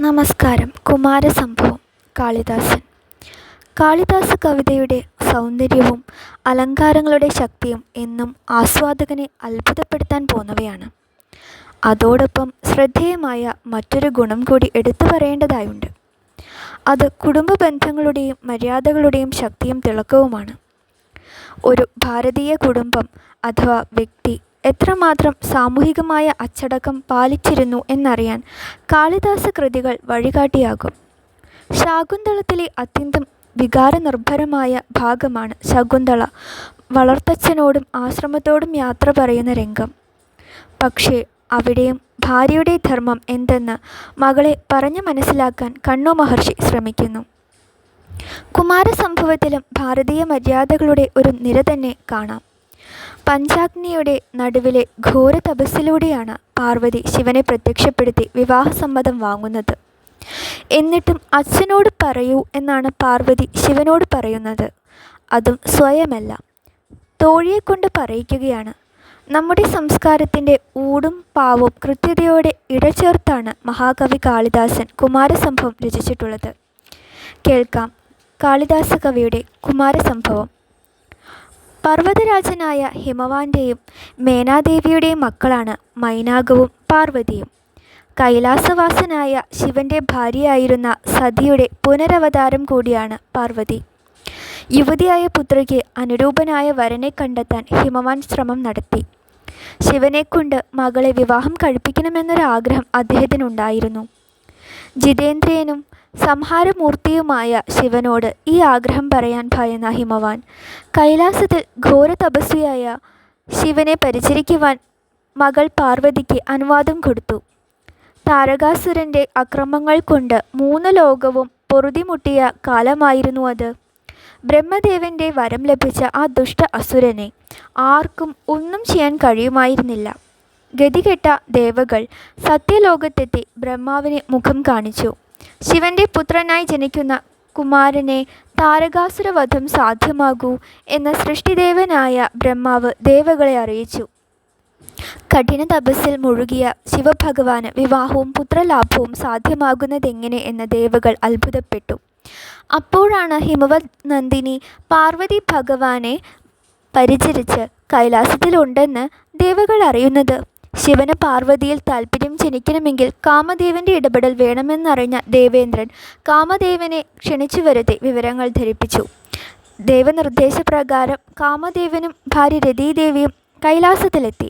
നമസ്കാരം. കുമാരസംഭവം. കാളിദാസൻ. കാളിദാസ കവിതയുടെ സൗന്ദര്യവും അലങ്കാരങ്ങളുടെ ശക്തിയും എന്നും ആസ്വാദകനെ അത്ഭുതപ്പെടുത്താൻ പോന്നവയാണ്. അതോടൊപ്പം ശ്രദ്ധേയമായ മറ്റൊരു ഗുണം കൂടി എടുത്തു പറയേണ്ടതായുണ്ട്. അത് കുടുംബ ബന്ധങ്ങളുടെയും മര്യാദകളുടെയും ശക്തിയും തിളക്കവുമാണ്. ഒരു ഭാരതീയ കുടുംബം അഥവാ വ്യക്തി എത്രമാത്രം സാമൂഹികമായ അച്ചടക്കം പാലിച്ചിരുന്നു എന്നറിയാൻ കാളിദാസ കൃതികൾ വഴികാട്ടിയാകും. ശാകുന്തളത്തിലെ അത്യന്തം വികാരനിർഭരമായ ഭാഗമാണ് ശകുന്തള. വളർത്തച്ഛനോടും ആശ്രമത്തോടും യാത്ര പറയുന്ന രംഗം. പക്ഷേ അവിടെയും ഭാര്യയുടെ ധർമ്മം എന്തെന്ന് മകളെ പറഞ്ഞു മനസ്സിലാക്കാൻ കണ്ണു മഹർഷി ശ്രമിക്കുന്നു. കുമാരസംഭവത്തിലും ഭാരതീയ മര്യാദകളുടെ ഒരു നിര തന്നെ കാണാം. പഞ്ചാഗ്നിയുടെ നടുവിലെ ഘോര തപസ്സിലൂടെയാണ് പാർവതി ശിവനെ പ്രത്യക്ഷപ്പെടുത്തി വിവാഹസമ്മതം വാങ്ങുന്നത്. എന്നിട്ടും അച്ഛനോട് പറയൂ എന്നാണ് പാർവതി ശിവനോട് പറയുന്നത്. അതും സ്വയമല്ല. തോഴിയെക്കൊണ്ട് പറയിക്കുകയാണ്. നമ്മുടെ സംസ്കാരത്തിന്റെ ഊടും പാവും കൃത്യതയോടെ ഇടചേർത്താണ് മഹാകവി കാളിദാസൻ കുമാരസംഭവം രചിച്ചിട്ടുള്ളത്. കേൾക്കാം കാളിദാസ കവിയുടെ കുമാരസംഭവം. പർവതരാജനായ ഹിമവാന്റെയും മേനാദേവിയുടെയും മക്കളാണ് മൈനാകവും പാർവതിയും. കൈലാസവാസനായ ശിവന്റെ ഭാര്യയായിരുന്ന സതിയുടെ പുനരവതാരം കൂടിയാണ് പാർവതി. യുവതിയായ പുത്രിക്ക് അനുരൂപനായ വരനെ കണ്ടെത്താൻ ഹിമവാൻ ശ്രമം നടത്തി. ശിവനെക്കൊണ്ട് മകളെ വിവാഹം കഴിപ്പിക്കണമെന്നൊരാഗ്രഹം അദ്ദേഹത്തിനുണ്ടായിരുന്നു. ജിതേന്ദ്രിയനും സംഹാരമൂർത്തിയുമായ ശിവനോട് ഈ ആഗ്രഹം പറയാൻ ഭയന്ന ഹിമവാൻ. കൈലാസത്തിൽ ഘോര തപസ്വിയായ ശിവനെ പരിചരിക്കുവാൻ മകൾ പാർവതിക്ക് അനുവാദം കൊടുത്തു. താരകാസുരന്റെ അക്രമങ്ങൾ കൊണ്ട് മൂന്ന് ലോകവും പൊറുതിമുട്ടിയ കാലമായിരുന്നു അത്. ബ്രഹ്മദേവന്റെ വരം ലഭിച്ച ആ ദുഷ്ട അസുരനെ ആർക്കും ഒന്നും ചെയ്യാൻ കഴിയുമായിരുന്നില്ല. ഗതികെട്ട ദേവകൾ സത്യലോകത്തെത്തി ബ്രഹ്മാവിനെ മുഖം കാണിച്ചു. ശിവന്റെ പുത്രനായി ജനിക്കുന്ന കുമാരനെ താരകാസുരവധം സാധ്യമാകൂ എന്ന സൃഷ്ടിദേവനായ ബ്രഹ്മാവ് ദേവകളെ അറിയിച്ചു. കഠിന തപസ്സിൽ മുഴുകിയ ശിവഭഗവാന് വിവാഹവും പുത്രലാഭവും സാധ്യമാകുന്നതെങ്ങനെ എന്ന ദേവകൾ അത്ഭുതപ്പെട്ടു. അപ്പോഴാണ് ഹിമവത് നന്ദിനി പാർവതി ഭഗവാനെ പരിചരിച്ച് കൈലാസത്തിലുണ്ടെന്ന് ദേവകൾ അറിയുന്നത്. ശിവന് പാർവതിയിൽ താല്പര്യം ജനിക്കണമെങ്കിൽ കാമദേവന്റെ ഇടപെടൽ വേണമെന്നറിഞ്ഞ ദേവേന്ദ്രൻ കാമദേവനെ ക്ഷണിച്ചു വരുത്തി വിവരങ്ങൾ ധരിപ്പിച്ചു. ദേവനിർദ്ദേശപ്രകാരം കാമദേവനും ഭാര്യ രതീദേവിയും കൈലാസത്തിലെത്തി.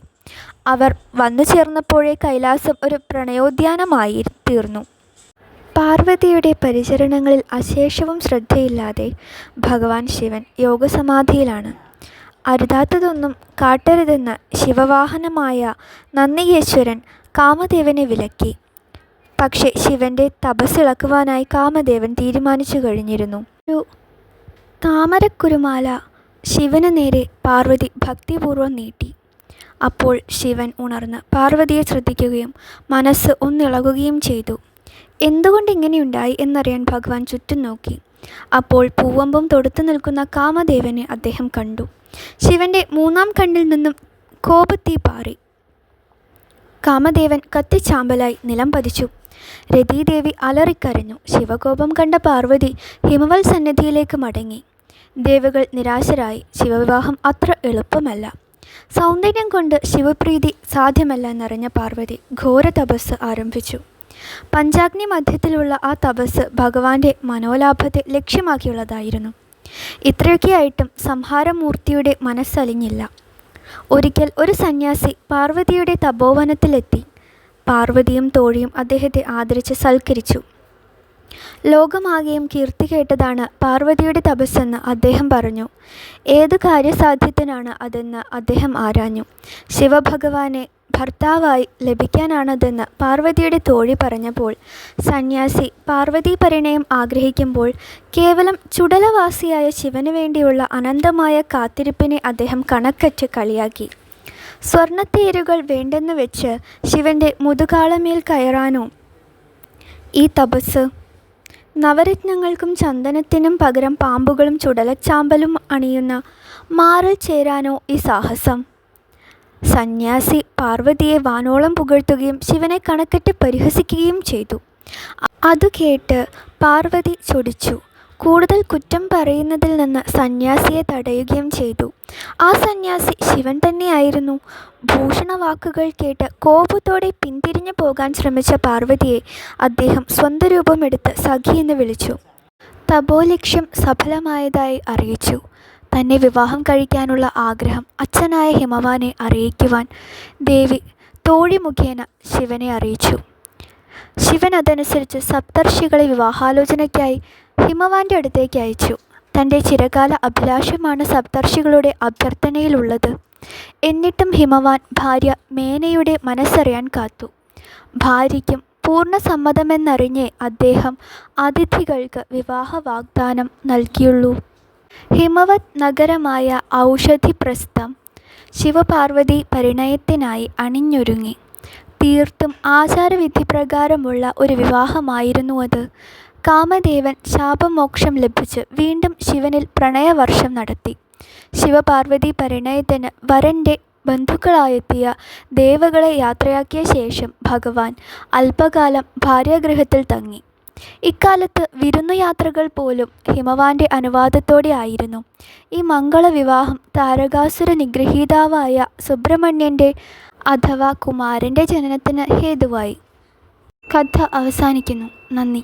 അവർ വന്നു ചേർന്നപ്പോഴേ കൈലാസം ഒരു പ്രണയോദ്യാനമായി തീർന്നു. പാർവതിയുടെ പരിചരണങ്ങളിൽ അശേഷവും ശ്രദ്ധയില്ലാതെ ഭഗവാൻ ശിവൻ യോഗസമാധിയിലാണ്. അരുതാത്തതൊന്നും കാട്ടരുതെന്ന് ശിവവാഹനമായ നന്ദികേശ്വരൻ കാമദേവനെ വിലക്കി. പക്ഷേ ശിവന്റെ തപസ്സിളക്കുവാനായി കാമദേവൻ തീരുമാനിച്ചു കഴിഞ്ഞിരുന്നു. ഒരു താമരക്കുരുമാല ശിവന് നേരെ പാർവതി ഭക്തിപൂർവം നീട്ടി. അപ്പോൾ ശിവൻ ഉണർന്ന് പാർവതിയെ ശ്രദ്ധിക്കുകയും മനസ്സ് ഒന്നിളകുകയും ചെയ്തു. എന്തുകൊണ്ട് ഇങ്ങനെയുണ്ടായി എന്നറിയാൻ ഭഗവാൻ ചുറ്റും നോക്കി. അപ്പോൾ പൂവമ്പും തൊടുത്തു നിൽക്കുന്ന കാമദേവനെ അദ്ദേഹം കണ്ടു. ശിവന്റെ മൂന്നാം കണ്ണിൽ നിന്നും കോപത്തി പാറി. കാമദേവൻ കത്തിച്ചാമ്പലായി നിലം പതിച്ചു. രതീദേവി അലറിക്കരഞ്ഞു. ശിവകോപം കണ്ട പാർവതി ഹിമവൽ സന്നിധിയിലേക്ക് മടങ്ങി. ദേവകൾ നിരാശരായി. ശിവവിവാഹം അത്ര എളുപ്പമല്ല. സൗന്ദര്യം കൊണ്ട് ശിവപ്രീതി സാധ്യമല്ല എന്നറിഞ്ഞ പാർവതി ഘോര തപസ് ആരംഭിച്ചു. പഞ്ചാഗ്നി മധ്യത്തിലുള്ള ആ തപസ് ഭഗവാന്റെ മനോലാഭത്തെ ലക്ഷ്യമാക്കിയുള്ളതായിരുന്നു. ഇത്രയൊക്കെയായിട്ടും സംഹാരമൂർത്തിയുടെ മനസ്സലിഞ്ഞില്ല. ഒരിക്കൽ ഒരു സന്യാസി പാർവതിയുടെ തപോവനത്തിലെത്തി. പാർവതിയും തോഴിയും അദ്ദേഹത്തെ ആദരിച്ച് സൽക്കരിച്ചു. ലോകമാകെയും കീർത്തി കേട്ടതാണ് പാർവതിയുടെ തപസ്സെന്ന് അദ്ദേഹം പറഞ്ഞു. ഏത് കാര്യസാധ്യത്തിനാണ് അതെന്ന് അദ്ദേഹം ആരാഞ്ഞു. ശിവഭഗവാനെ ഭർത്താവായി ലഭിക്കാനാണതെന്ന് പാർവതിയുടെ തോഴി പറഞ്ഞപ്പോൾ സന്യാസി പാർവതി പരിണയം ആഗ്രഹിക്കുമ്പോൾ കേവലം ചുടലവാസിയായ ശിവന് വേണ്ടിയുള്ള അനന്തമായ കാത്തിരിപ്പിനെ അദ്ദേഹം കണക്കറ്റ് കളിയാക്കി. സ്വർണത്തേരുകൾ വേണ്ടെന്ന് വെച്ച് ശിവന്റെ മുതുകാളമേൽ കയറാനോ? ഈ തപസ്. നവരത്നങ്ങൾക്കും ചന്ദനത്തിനും പകരം പാമ്പുകളും ചുടലച്ചാമ്പലും അണിയുന്ന മാറിൽ ചേരാനോ ഈ സാഹസം? സന്യാസി പാർവതിയെ വാനോളം പുകഴ്ത്തുകയും ശിവനെ കണക്കറ്റ് പരിഹസിക്കുകയും ചെയ്തു അതു കേട്ട് പാർവതി ചൊടിച്ചു. കൂടുതൽ കുറ്റം പറയുന്നതിൽ നിന്ന് സന്യാസിയെ തടയുകയും ചെയ്തു. ആ സന്യാസി ശിവൻ തന്നെയായിരുന്നു. ഭൂഷണ വാക്കുകൾ കേട്ട് കോപത്തോടെ പിന്തിരിഞ്ഞു പോകാൻ ശ്രമിച്ച പാർവതിയെ അദ്ദേഹം സ്വന്തം രൂപമെടുത്ത് സഖി എന്ന് വിളിച്ചു. തപോലക്ഷ്യം സഫലമായതായി അറിയിച്ചു. തന്നെ വിവാഹം കഴിക്കാനുള്ള ആഗ്രഹം അച്ഛനായ ഹിമവാനെ അറിയിക്കുവാൻ ദേവി തോഴി മുഖേന ശിവനെ അറിയിച്ചു. ശിവൻ അതനുസരിച്ച് സപ്തർഷികളെ വിവാഹാലോചനയ്ക്കായി ഹിമവാന്റെ അടുത്തേക്ക് അയച്ചു. തന്റെ ചിരകാല അഭിലാഷമാണ് സപ്തർഷികളുടെ അഭ്യർത്ഥനയിലുള്ളത്. എന്നിട്ടും ഹിമവാൻ ഭാര്യ മേനയുടെ മനസ്സറിയാൻ കാത്തു. ഭാര്യയ്ക്കും പൂർണ സമ്മതമെന്നറിഞ്ഞേ അദ്ദേഹം അതിഥികൾക്ക് വിവാഹ വാഗ്ദാനം നൽകിയുള്ളൂ. ഹിമവത് നഗരമായ ഔഷധിപ്രസ്ഥം ശിവപാർവതി പരിണയത്തിനായി അണിഞ്ഞൊരുങ്ങി. തീർത്തും ആചാരവിധിപ്രകാരമുള്ള ഒരു വിവാഹമായിരുന്നു അത്. കാമദേവൻ ശാപമോക്ഷം ലഭിച്ച് വീണ്ടും ശിവനിൽ പ്രണയവർഷം നടത്തി. ശിവപാർവതി പരിണയത്തിന് വരന്റെ ബന്ധുക്കളായെത്തിയ ദേവകളെ യാത്രയാക്കിയ ശേഷം ഭഗവാൻ അല്പകാലം ഭാര്യാഗൃഹത്തിൽ തങ്ങി. ഇക്കാലത്ത് വിരുന്നുയാത്രകൾ പോലും ഹിമവാന്റെ അനുവാദത്തോടെ ആയിരുന്നു. ഈ മംഗളവിവാഹം താരകാസുര നിഗ്രഹീതാവായ സുബ്രഹ്മണ്യന്റെ അഥവാ കുമാരന്റെ ജനനത്തിന് ഹേതുവായി. കഥ അവസാനിക്കുന്നു. നന്ദി.